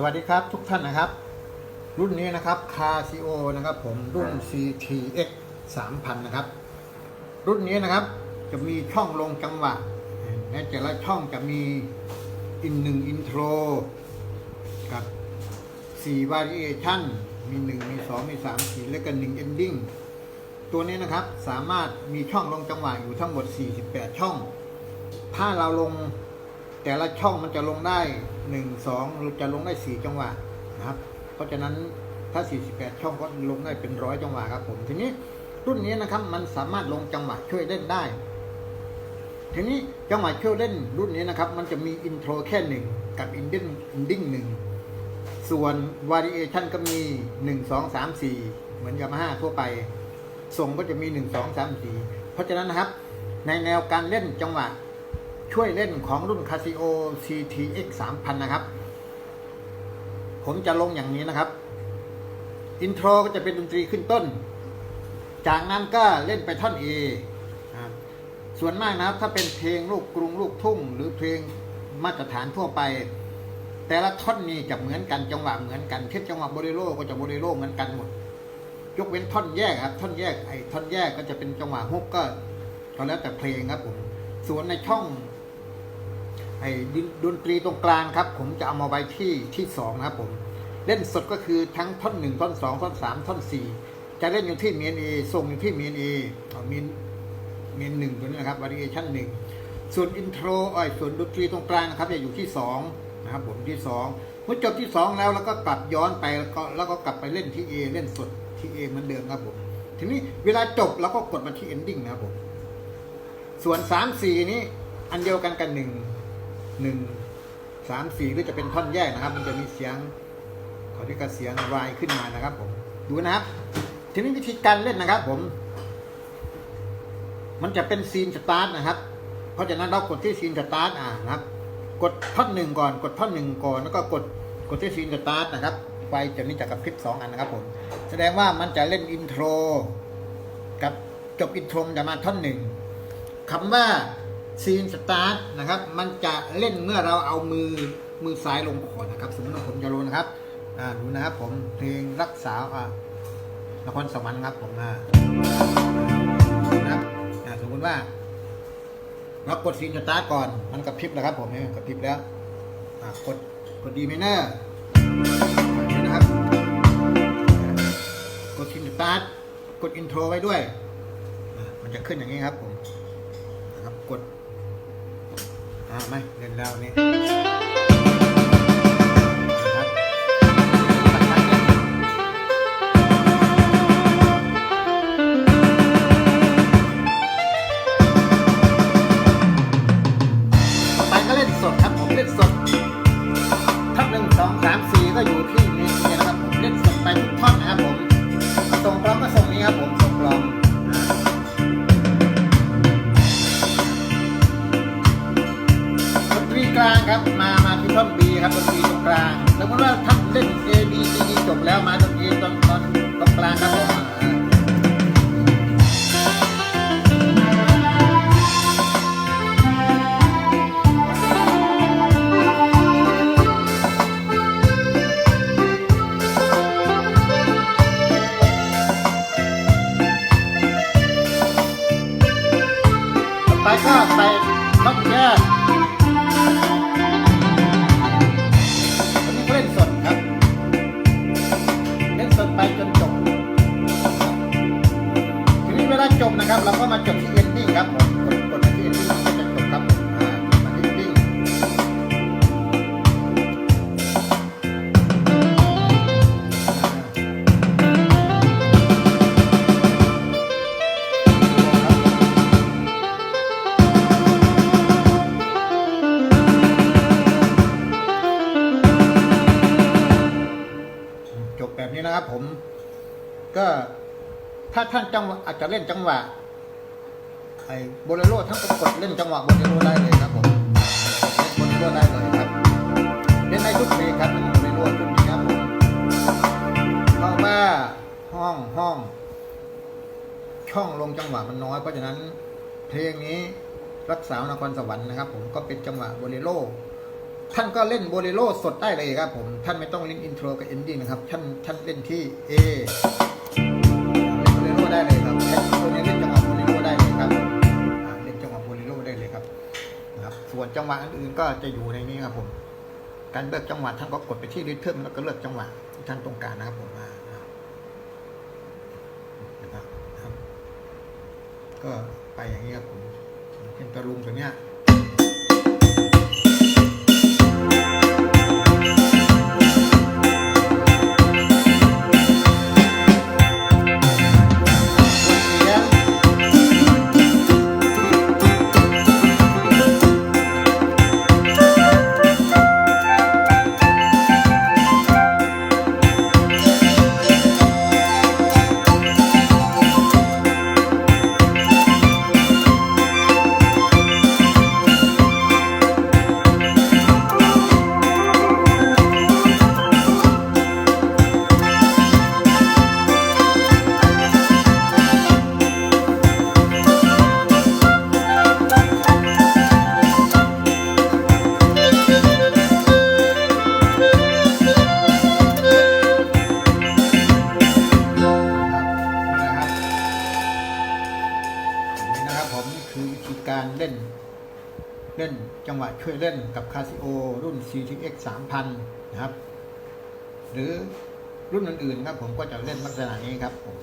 สวัสดีครับทุกท่านนะครับ รุ่นนี้นะครับคาซิโอนะครับผมรุ่น CTX 3000 นะครับ รุ่นนี้นะครับจะมีช่องลงจังหวะและแต่ละช่องจะมีอินหนึ่งอินโทรกับ4 variation มี 1 มี 2 มี 3 4 และก็1 ending ตัวนี้นะครับสามารถมีช่องลงจังหวะอยู่ทั้งหมด 48 ช่อง ถ้าเราลง แต่ละช่องมันจะลงได้หนึ่งสองจะลงได้สี่จังหวะนะครับ เพราะฉะนั้นถ้า 48 ช่องก็ลงได้เป็นร้อยจังหวะครับผมทีนี้รุ่นนี้นะครับ มันสามารถลงจังหวะช่วยเล่นได้ ทีนี้จังหวะช่วยเล่นรุ่นนี้นะครับ มันจะมีอินโทรแค่หนึ่งกับอินดิ้งอินดิ้งหนึ่งส่วน variation ก็มี 1 2 3 4 เหมือนยามาฮ่าทั่วไปส่งก็จะมี 1 2 3 4 เพราะฉะนั้นนะครับ ในแนวการเล่นจังหวะ ช่วยเล่นของรุ่น Casio CTX 3000 นะครับ ผมจะลงอย่างนี้นะครับ อินโทรก็จะเป็นดนตรีขึ้นต้น จากนั้นก็เล่นไปท่อน A ส่วนมากนะครับถ้าเป็นเพลงลูกกรุงลูกทุ่ง หรือเพลงมาตรฐานทั่วไป แต่ละท่อนนี้จะเหมือนกันจังหวะเหมือนกันเช่นจังหวะโบเลโรก็จะโบเลโรเหมือนกันหมด ยกเว้นท่อนแยกครับ ท่อนแยกไอ้ท่อนแยกก็จะเป็นจังหวะฮุกก็ก็แล้วแต่เพลงครับผมส่วนในช่อง ไอ้ดนดนตรีตรงกลางครับ ผมจะเอามาไว้ที่ที่สองนะครับผมเล่นสดก็คือทั้งท่อนหนึ่งท่อนสองท่อนสามท่อนสี่จะเล่นอยู่ที่เมียนเอส่งอยู่ที่เมียนเอเมียนเมียนหนึ่งตัวนี้นะครับ variation หนึ่งส่วนอินโทรไอ้ยส่วนดนตรีตรงกลางนะครับจะอยู่ที่สองนะครับผมที่สองเมื่อจบที่สองแล้วแล้วก็กลับย้อนไปแล้วก็แล้วก็กลับไปเล่นที่ A เล่นสดที่ A เหมือนเดิมครับผมทีนี้เวลาจบเราก็กดมาที่ ending นะครับผมส่วนสามสี่นี้อันเดียวกันกันหนึ่ง หนึ่งสามสี่ก็จะเป็นท่อนแยกนะครับ มันจะมีเสียงเขาเรียกาเสียงวายขึ้นมานะครับ ผมดูนะครับ ทีนี้วิธีการเล่นนะครับ ผม มันจะเป็นซีนสตาร์ทนะครับ เพราะฉะนั้นเรากดที่ซีนสตาร์ทอ่านะครับ กดท่อนหนึ่งก่อน กดท่อนหนึ่งก่อนแล้วก็กดกดที่ซีนสตาร์ทนะครับไฟจะนี้จะกระพริบสองอันนะครับผม แสดงว่ามันจะเล่นอินโทรกับจบอินโทรจะมาท่อนหนึ่งคำว่า ซีนสตาร์ทนะครับ มันจะเล่นเมื่อเราเอามือมือซ้ายลงก่อนนะครับ สมมติว่าผมจะลงนะครับ อ่าดูนะครับผมเพลงรักษาอ่านครสวรรค์ครับผมอ่านะครับอ่าสมมติว่าเรากดซีนสตาร์ทก่อนมันกระพริบนะครับ ผมเนี่ยกระพริบแล้วอ่ากดกดดีไมเนอร์นะครับ กดซีนสตาร์ทกดอินโทรไว้ด้วย มันจะขึ้นอย่างนี้ครับผมนะครับกด อ่าไม่เล่นแล้วนี่นะครับต่อไปก็เล่นสดครับผมเล่นสดท่อนหนึ่งสองสามสี่ก็อยู่ที่นี้นะครับผมเล่นสดไปทุกท่อนนะครับผมส่งกลองก็ส่งนี้ครับผม ครับมามาที่ท่อน B ครับดนตรีตรงกลางสมมติว่าท่านเล่น A B C D จบแล้วมาดนตรีตอนตอนตรงกลางครับผม มาจบที่ ending ครับผมกดกดมาที่ ending มันก็จะจบครับอ่ามาที่ ending จบแบบนี้นะครับผม ก็ถ้าท่านจังหวะอาจจะเล่นจังหวะ ไอ้โบเลโรทั้งกดเล่นจังหวะโบเลโรได้เลยครับผมเล่นโบเลโรได้เลยครับเล่นในทุกเพลงครับเป็นโบเลโรชุดนี้ครับผมเพราะว่าห้องห้อง ช่องลงจังหวะมันน้อย เพราะฉะนั้นเพลงนี้รักษานครสวรรค์นะครับ ผมก็เป็นจังหวะโบเลโรท่านก็เล่นโบเลโรสดได้เลยครับผมท่านไม่ต้องเล่นอินโทรกับเอนดิ้งนะครับ ท่านท่านเล่นที่ A เล่นโบเลโรได้เลย ส่วนจังหวะอื่นก็จะอยู่ในนี้ครับผม การเลือกจังหวะท่านก็กดไปที่ริทึมแล้วก็เลือกจังหวะที่ท่านต้องการนะครับผมอ่านะครับก็ไปอย่างนี้ครับผมเป็นตะลุมตัวเนี้ย เล่นจังหวะช่วยเล่นกับคาซิโอรุ่น CTX 3000 นะครับ หรือรุ่นอื่นๆครับผมก็จะเล่นลักษณะนี้ครับผม